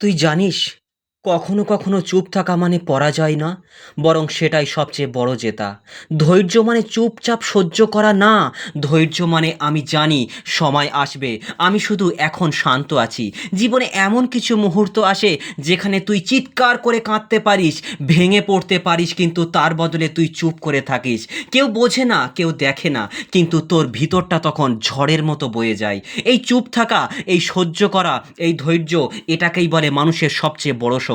তুই জানিস কখনো কখনো চুপ থাকা মানে পরাজয় না, বরং সেটাই সবচেয়ে বড় জেতা। ধৈর্য মানে চুপচাপ সহ্য করা না, ধৈর্য মানে আমি জানি সময় আসবে, আমি শুধু এখন শান্ত আছি। জীবনে এমন কিছু মুহূর্ত আসে যেখানে তুই চিৎকার করে কাঁদতে পারিস, ভেঙে পড়তে পারিস, কিন্তু তার বদলে তুই চুপ করে থাকিস। কেউ বোঝে না, কেউ দেখে না, কিন্তু তোর ভিতরটা তখন ঝড়ের মতো বয়ে যায়। এই চুপ থাকা, এই সহ্য করা, এই ধৈর্য, এটাকেই বলে মানুষের সবচেয়ে বড় শক্তি।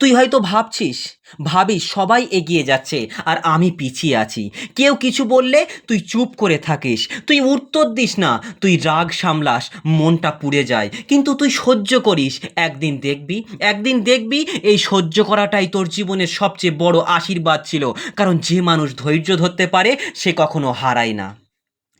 তুই হয়তো ভাবছিস, ভাবিস সবাই এগিয়ে যাচ্ছে আর আমি পিছিয়ে আছি। কেউ কিছু বললে তুই চুপ করে থাকিস, তুই উত্তর দিস না, তুই রাগ সামলাস, মনটা পুড়ে যায়। কিন্তু তুই সহ্য করিস, একদিন দেখবি একদিন দেখবি এই সহ্য করাটাই তোর জীবনের সবচেয়ে বড় আশীর্বাদ ছিল। কারণ যে মানুষ ধৈর্য ধরতে পারে, সে কখনো হারায় না।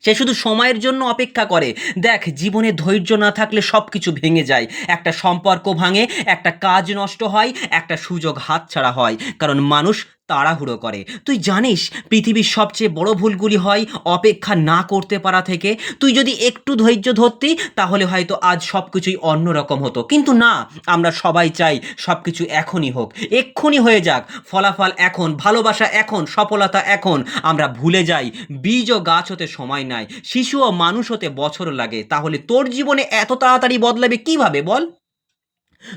সে শুধু সময়ের জন্য অপেক্ষা করে। দেখ, জীবনে ধৈর্য না থাকলে সব কিছু ভেঙে যায়। একটা সম্পর্ক ভাঙে, একটা কাজ নষ্ট হয়, একটা সুযোগ হাতছাড়া হয়। কারণ মানুষ তাড়াহুড়ো করে। তুই জানিস, পৃথিবীর সবচেয়ে বড় ভুলগুলি হয় অপেক্ষা না করতে পারা থেকে। তুই যদি একটু ধৈর্য ধরতি, তাহলে হয়তো আজ সব কিছুই অন্যরকম হতো। কিন্তু না, আমরা সবাই চাই সব কিছু এখনই হোক। এক্ষুনি হয়ে যাক। ফলাফল এখন, ভালোবাসা এখন, সফলতা এখন। আমরা ভুলে যাই, বীজ ও গাছ হতে সময় নাই, শিশু ও মানুষ হতে বছর লাগে। তাহলে তোর জীবনে এত তাড়াতাড়ি বদলাবে কীভাবে বল?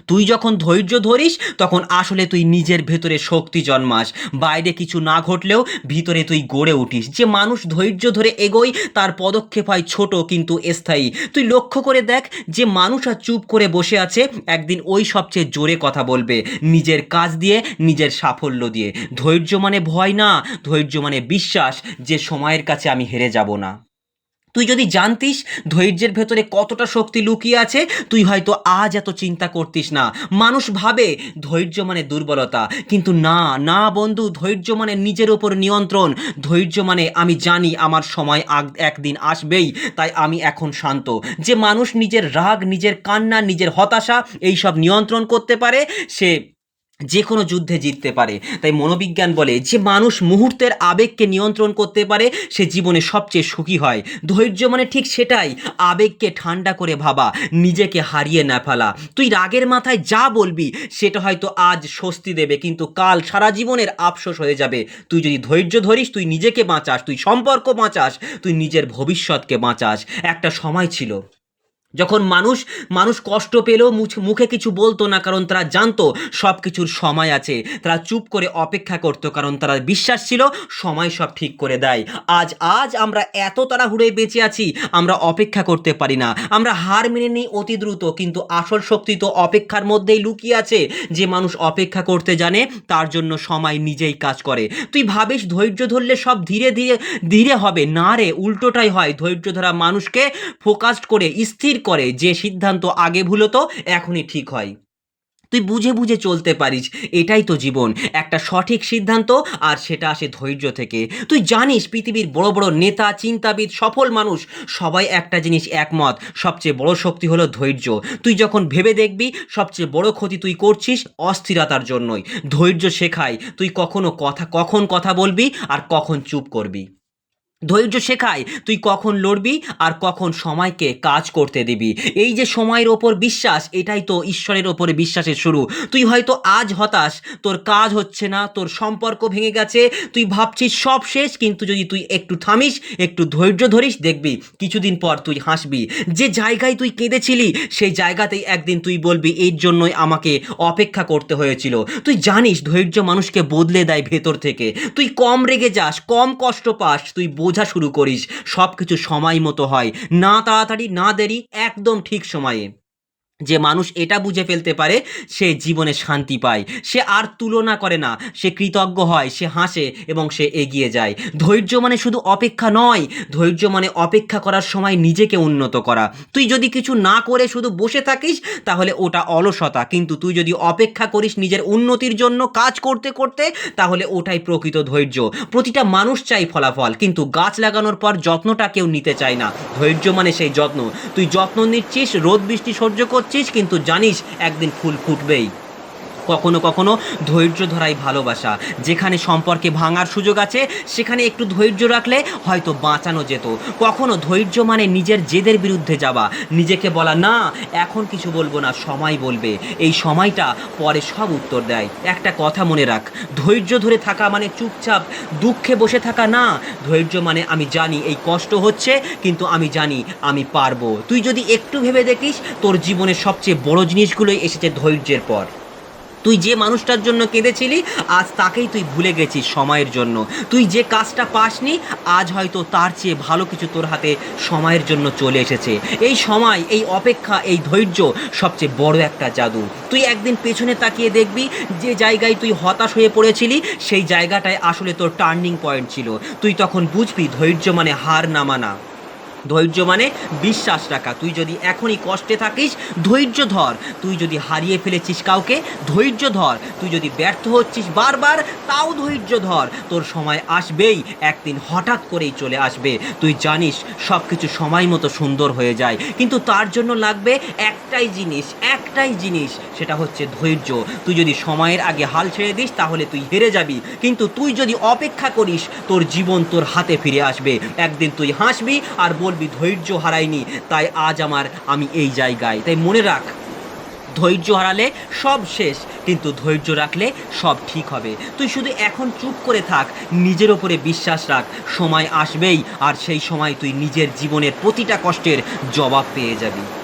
তুই যখন ধৈর্য ধরিস, তখন আসলে তুই নিজের ভেতরে শক্তি জন্মাস। বাইরে কিছু না ঘটলেও ভিতরে তুই গড়ে উঠিস। যে মানুষ ধৈর্য ধরে এগোই তার পদক্ষেপ হয় ছোট কিন্তু স্থায়ী। তুই লক্ষ্য করে দেখ, যে মানুষ আর চুপ করে বসে আছে, একদিন ওই সবচেয়ে জোরে কথা বলবে। নিজের কাজ দিয়ে, নিজের সাফল্য দিয়ে। ধৈর্য মানে ভয় না, ধৈর্য মানে বিশ্বাস, যে সময়ের কাছে আমি হেরে যাব না। তুই যদি জানতিস ধৈর্যের ভেতরে কতটা শক্তি লুকিয়ে আছে, তুই হয়তো আজ এত চিন্তা করতিস না। মানুষ ভাবে ধৈর্য মানে দুর্বলতা, কিন্তু না না বন্ধু, ধৈর্য মানে নিজের ওপর নিয়ন্ত্রণ। ধৈর্য মানে আমি জানি আমার সময় একদিন আসবেই, তাই আমি এখন শান্ত। যে মানুষ নিজের রাগ, নিজের কান্না, নিজের হতাশা, এইসব নিয়ন্ত্রণ করতে পারে, সে যে কোনো যুদ্ধে জিততে পারে। তাই মনোবিজ্ঞান বলে যে মানুষ মুহূর্তের আবেগকে নিয়ন্ত্রণ করতে পারে, সে জীবনে সবচেয়ে সুখী হয়। ধৈর্য মানে ঠিক সেটাই, আবেগকে ঠান্ডা করে ভাবা, নিজেকে হারিয়ে না ফেলা। তুই রাগের মাথায় যা বলবি, সেটা হয়তো আজ স্বস্তি দেবে, কিন্তু কাল সারা জীবনের আফসোস হয়ে যাবে। তুই যদি ধৈর্য ধরিস, তুই নিজেকে বাঁচাস, তুই সম্পর্ক বাঁচাস, তুই নিজের ভবিষ্যৎকে বাঁচাস। একটা সময় ছিল। যখন মানুষ মানুষ কষ্ট পেলেও মুখে কিছু বলতো না, কারণ তারা জানতো সব কিছুর সময় আছে। তারা চুপ করে অপেক্ষা করতো, কারণ তারা বিশ্বাস ছিল সময় সব ঠিক করে দেয়। আজ আজ আমরা এত তাড়াহুড়ে বেঁচে আছি, আমরা অপেক্ষা করতে পারি না। আমরা হার মেনে নিই অতি দ্রুত, কিন্তু আসল শক্তি তো অপেক্ষার মধ্যেই লুকিয়ে আছে। যে মানুষ অপেক্ষা করতে জানে, তার জন্য সময় নিজেই কাজ করে। তুই ভাবিস, ধৈর্য ধরলে সব ধীরে ধীরে ধীরে হবে। না রে, উল্টোটাই হয়। ধৈর্য ধরা মানুষকে ফোকাসড করে, স্থির করে যে সিদ্ধান্ত আগে ভুল এখনই ঠিক হয়। তুই বুঝে বুঝে চলতে পারিস, এটাই তো জীবন। একটা সঠিক সিদ্ধান্ত আর সেটা আসে ধৈর্য থেকে। তুই জানিস পৃথিবীর বড় বড় নেতা, চিন্তাবিদ, সফল মানুষ সবাই একটা জিনিস একমত, সবচেয়ে বড় শক্তি হলো ধৈর্য। তুই যখন ভেবে দেখবি, সবচেয়ে বড় ক্ষতি তুই করছিস অস্থিরতার জন্যই। ধৈর্য শেখায়, তুই কখনো কথা, কখন কথা বলবি আর কখন চুপ করবি। ধৈর্য শেখায়, তুই কখন লড়বি আর কখন সময়কে কাজ করতে দিবি। এই যে সময়ের ওপর বিশ্বাস, এটাই তো ঈশ্বরের ওপরে বিশ্বাসের শুরু। তুই হয়তো আজ হতাশ, তোর কাজ হচ্ছে না, তোর সম্পর্ক ভেঙে গেছে, তুই ভাবছিস সব শেষ, কিন্তু যদি তুই একটু থামিস, একটু ধৈর্য ধরিস, দেখবি কিছুদিন পর তুই হাসবি। যে জায়গায় তুই কেঁদেছিলি, সেই জায়গাতেই একদিন তুই বলবি, এর জন্যই আমাকে অপেক্ষা করতে হয়েছিল। তুই জানিস ধৈর্য মানুষকে বদলে দেয় ভেতর থেকে। তুই কম রেগে যাস, কম কষ্ট পাস, তুই বোঝা শুরু করিস সব কিছু সময় মতো হয়। না তাড়াতাড়ি, না দেরি, একদম ঠিক সময়ে। যে মানুষ এটা বুঝে ফেলতে পারে, সে জীবনে শান্তি পায়। সে আর তুলনা করে না। সে কৃতজ্ঞ হয়, সে হাসে এবং সে এগিয়ে যায়। ধৈর্য মানে শুধু অপেক্ষা নয়। ধৈর্য মানে অপেক্ষা করার সময় নিজেকে উন্নত করা। তুই যদি কিছু না করে শুধু বসে থাকিস, তাহলে ওটা অলসতা। কিন্তু তুই যদি অপেক্ষা করিস নিজের উন্নতির জন্য কাজ করতে করতে, তাহলে ওটাই প্রকৃত ধৈর্য। প্রতিটা মানুষ চাই ফলাফল, কিন্তু গাছ লাগানোর পর যত্নটা কেউ নিতে চায় না। ধৈর্য মানে সেই যত্ন। তুই যত্ন নিচ্ছিস, রোদ, বৃষ্টি সহ্য করছিস কিন্তু জানিস একদিন ফুল ফুটবেই। কখনো কখনো ধৈর্য ধরাই ভালোবাসা। যেখানে সম্পর্কে ভাঙার সুযোগ আছে, সেখানে একটু ধৈর্য রাখলে হয়তো বাঁচানো যেত। কখনো ধৈর্য মানে নিজের জেদের বিরুদ্ধে যাওয়া। নিজেকে বলা, না, এখন কিছু বলব না, সময় বলবে। এই সময়টা পরে সব উত্তর দেয়। একটা কথা মনে রাখ, ধৈর্য ধরে থাকা মানে চুপচাপ, দুঃখে বসে থাকা না। ধৈর্য মানে আমি জানি এই কষ্ট হচ্ছে, কিন্তু আমি জানি আমি পারব। তুই যদি একটু ভেবে দেখিস, তোর জীবনের সবচেয়ে বড় জিনিসগুলোই এসেছে ধৈর্যের পর। তুই যে মানুষটার জন্য কেঁদেছিলি, আজ তাকেই তুই ভুলে গেছিস সময়ের জন্য। তুই যে কাজটা পাসনি, আজ হয়তো তার চেয়ে ভালো কিছু তোর হাতে সময়ের জন্য চলে এসেছে। এই সময়, এই অপেক্ষা, এই ধৈর্য সবচেয়ে বড় একটা জাদু। তুই একদিন পেছনে তাকিয়ে দেখবি, যে জায়গায় তুই হতাশ হয়ে পড়েছিলি, সেই জায়গাটায় আসলে তোর টার্নিং পয়েন্ট ছিল। তুই তখন বুঝবি, ধৈর্য মানে হার না মানা। ধৈর্য মানে বিশ্বাস রাখা। তুই যদি এখনই কষ্টে থাকিস, ধৈর্য ধর। তুই যদি হারিয়ে ফেলেছিস কাউকে, ধৈর্য ধর। তুই যদি ব্যর্থ হচ্ছিস বারবার, তাও ধৈর্য ধর। তোর সময় আসবেই, একদিন হঠাৎ করেই চলে আসবে। তুই জানিস সব কিছু সময় মতো সুন্দর হয়ে যায়। কিন্তু তার জন্য লাগবে একটাই জিনিস একটাই জিনিস, সেটা হচ্ছে ধৈর্য। তুই যদি সময়ের আগে হাল ছেড়ে দিস, তাহলে তুই হেরে যাবি। কিন্তু তুই যদি অপেক্ষা করিস, তোর জীবন তোর হাতে ফিরে আসবে। একদিন তুই হাসবি আর বলবি, ধৈর্য হারাইনি, তাই আজ আমার, আমি এই জায়গায়। তাই মনে রাখ, ধৈর্য হারালে সব শেষ, কিন্তু ধৈর্য রাখলে সব ঠিক হবে। তুই শুধু এখন চুপ করে থাক, নিজের ওপরে বিশ্বাস রাখ, সময় আসবেই, আর সেই সময় তুই নিজের জীবনের প্রতিটা কষ্টের জবাব পেয়ে যাবি।